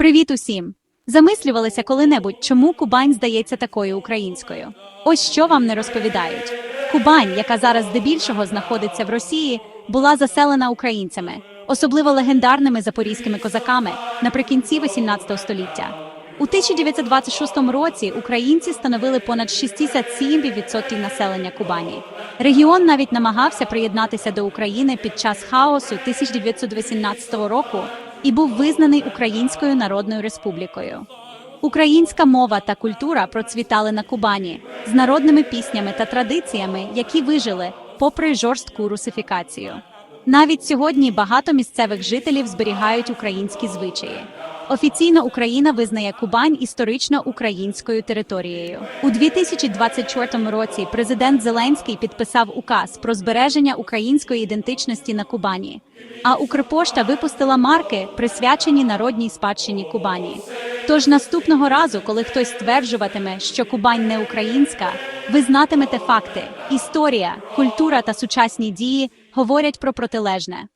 Привіт усім! Замислювалися коли-небудь, чому Кубань здається такою українською? Ось що вам не розповідають. Кубань, яка зараз здебільшого знаходиться в Росії, була заселена українцями, особливо легендарними запорізькими козаками наприкінці 18 століття. У 1926 році українці становили понад 67% населення Кубані. Регіон навіть намагався приєднатися до України під час хаосу 1918 року і був визнаний Українською Народною Республікою. Українська мова та культура процвітали на Кубані з народними піснями та традиціями, які вижили попри жорстку русифікацію. Навіть сьогодні багато місцевих жителів зберігають українські звичаї. Офіційно Україна визнає Кубань історично українською територією. У 2024 році президент Зеленський підписав указ про збереження української ідентичності на Кубані. А Укрпошта випустила марки, присвячені народній спадщині Кубані. Тож наступного разу, коли хтось стверджуватиме, що Кубань не українська, ви знатимете факти. Історія, культура та сучасні дії говорять про протилежне.